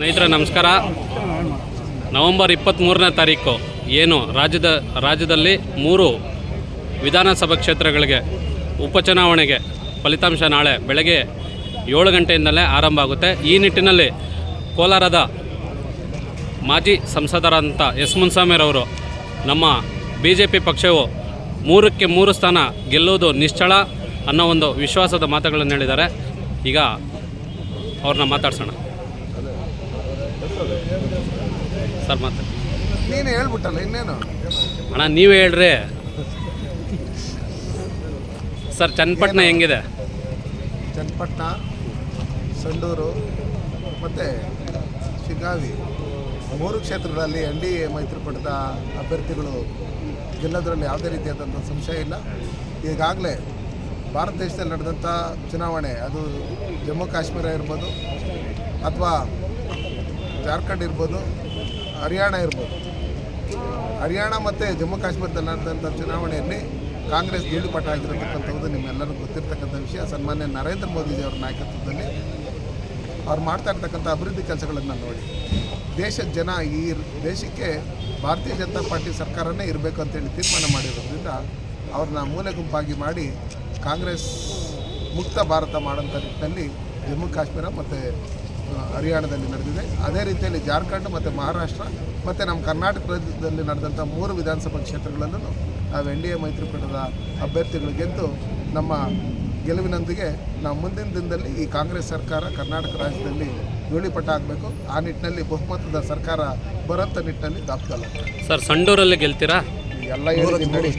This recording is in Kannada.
ಸ್ನೇಹಿತರೆ, ನಮಸ್ಕಾರ. ನವೆಂಬರ್ ಇಪ್ಪತ್ತ್ಮೂರನೇ ತಾರೀಕು, ಏನು? ರಾಜ್ಯದ, ರಾಜ್ಯದಲ್ಲಿ ಮೂರು ವಿಧಾನಸಭಾ ಕ್ಷೇತ್ರಗಳಿಗೆ ಉಪಚುನಾವಣೆಗೆ ಫಲಿತಾಂಶ ನಾಳೆ ಬೆಳಗ್ಗೆ ಏಳು ಗಂಟೆಯಿಂದಲೇ ಆರಂಭ ಆಗುತ್ತೆ. ಈ ನಿಟ್ಟಿನಲ್ಲಿ ಕೋಲಾರದ ಮಾಜಿ ಸಂಸದರಾದಂಥ ಎಸ್ ಮುನ್ಸಾಮಿರವರು ನಮ್ಮ ಬಿ ಜೆ ಪಿ ಪಕ್ಷವು ಮೂರಕ್ಕೆ ಮೂರು ಸ್ಥಾನ ಗೆಲ್ಲುವುದು ನಿಶ್ಚಳ ಅನ್ನೋ ಒಂದು ವಿಶ್ವಾಸದ ಮಾತುಗಳನ್ನು ಹೇಳಿದ್ದಾರೆ. ಈಗ ಅವ್ರನ್ನ ಮಾತಾಡ್ಸೋಣ. ಸರ್ ಮಾತಾಡಿ ನೀನು ಹೇಳ್ಬಿಟ್ಟಲ್ಲ ಇನ್ನೇನು? ಅಣ್ಣ ನೀವೇ ಹೇಳ್ರಿ. ಸರ್ ಚನ್ನಪಟ್ಟಣ ಹೆಂಗಿದೆ? ಚನ್ನಪಟ್ಟಣ ಸಂಡೂರು ಮತ್ತು ಶಿಗಾವಿ ಮೂರು ಕ್ಷೇತ್ರಗಳಲ್ಲಿ ಎನ್ ಡಿ ಎ ಮೈತ್ರಿಪಟ್ಟದ ಅಭ್ಯರ್ಥಿಗಳು ಗೆಲ್ಲೋದ್ರಲ್ಲಿ ಯಾವುದೇ ರೀತಿಯಾದಂಥ ಸಂಶಯ ಇಲ್ಲ. ಈಗಾಗಲೇ ಭಾರತ ದೇಶದಲ್ಲಿ ನಡೆದಂಥ ಚುನಾವಣೆ ಅದು ಜಮ್ಮು ಕಾಶ್ಮೀರ ಇರ್ಬೋದು ಅಥವಾ ಜಾರ್ಖಂಡ್ ಇರ್ಬೋದು, ಹರಿಯಾಣ ಇರ್ಬೋದು. ಹರಿಯಾಣ ಮತ್ತು ಜಮ್ಮು ಕಾಶ್ಮೀರದಲ್ಲಿ ನಡೆದಂಥ ಚುನಾವಣೆಯಲ್ಲಿ ಕಾಂಗ್ರೆಸ್ ಗೀಳುಪಟ ಆಗಿರತಕ್ಕಂಥದ್ದು ನಿಮ್ಮೆಲ್ಲರೂ ಗೊತ್ತಿರ್ತಕ್ಕಂಥ ವಿಷಯ. ಸನ್ಮಾನ್ಯ ನರೇಂದ್ರ ಮೋದಿಜಿ ಅವರ ನಾಯಕತ್ವದಲ್ಲಿ ಅವ್ರು ಮಾಡ್ತಾ ಇರ್ತಕ್ಕಂಥ ಅಭಿವೃದ್ಧಿ ಕೆಲಸಗಳನ್ನು ನೋಡಿ. ದೇಶದ ಜನ ಈ ದೇಶಕ್ಕೆ ಭಾರತೀಯ ಜನತಾ ಪಾರ್ಟಿ ಸರ್ಕಾರನೇ ಇರಬೇಕು ಅಂತೇಳಿ ತೀರ್ಮಾನ ಮಾಡಿರೋದ್ರಿಂದ ಅವ್ರನ್ನ ಮೂಲೆ ಗುಂಪಾಗಿ ಮಾಡಿ ಕಾಂಗ್ರೆಸ್ ಮುಕ್ತ ಭಾರತ ಮಾಡೋಂಥ ನಿಟ್ಟಿನಲ್ಲಿ ಜಮ್ಮು ಕಾಶ್ಮೀರ ಮತ್ತು ಹರಿಯಾಣದಲ್ಲಿ ನಡೆದಿದೆ. ಅದೇ ರೀತಿಯಲ್ಲಿ ಜಾರ್ಖಂಡ್ ಮತ್ತು ಮಹಾರಾಷ್ಟ್ರ ಮತ್ತು ನಮ್ಮ ಕರ್ನಾಟಕ ರಾಜ್ಯದಲ್ಲಿ ನಡೆದಂಥ ಮೂರು ವಿಧಾನಸಭಾ ಕ್ಷೇತ್ರಗಳಲ್ಲೂ ನಾವು ಎನ್ ಡಿ ಎ ಮೈತ್ರಿಕೂಟದ ಅಭ್ಯರ್ಥಿಗಳು ಗೆದ್ದು ನಮ್ಮ ಗೆಲುವಿನೊಂದಿಗೆ ನಾವು ಮುಂದಿನ ದಿನದಲ್ಲಿ ಈ ಕಾಂಗ್ರೆಸ್ ಸರ್ಕಾರ ಕರ್ನಾಟಕ ರಾಜ್ಯದಲ್ಲಿ ಧೂಳಿಪಟ್ಟ ಆಗಬೇಕು. ಆ ನಿಟ್ಟಿನಲ್ಲಿ ಬಹುಮತದ ಸರ್ಕಾರ ಬರೋಂಥ ನಿಟ್ಟಿನಲ್ಲಿ ದಾಖಲ ಸರ್ ಸಂಡೂರಲ್ಲಿ ಗೆಲ್ತೀರಾ? ಎಲ್ಲ ಹೇಳಿ ನೋಡಿ.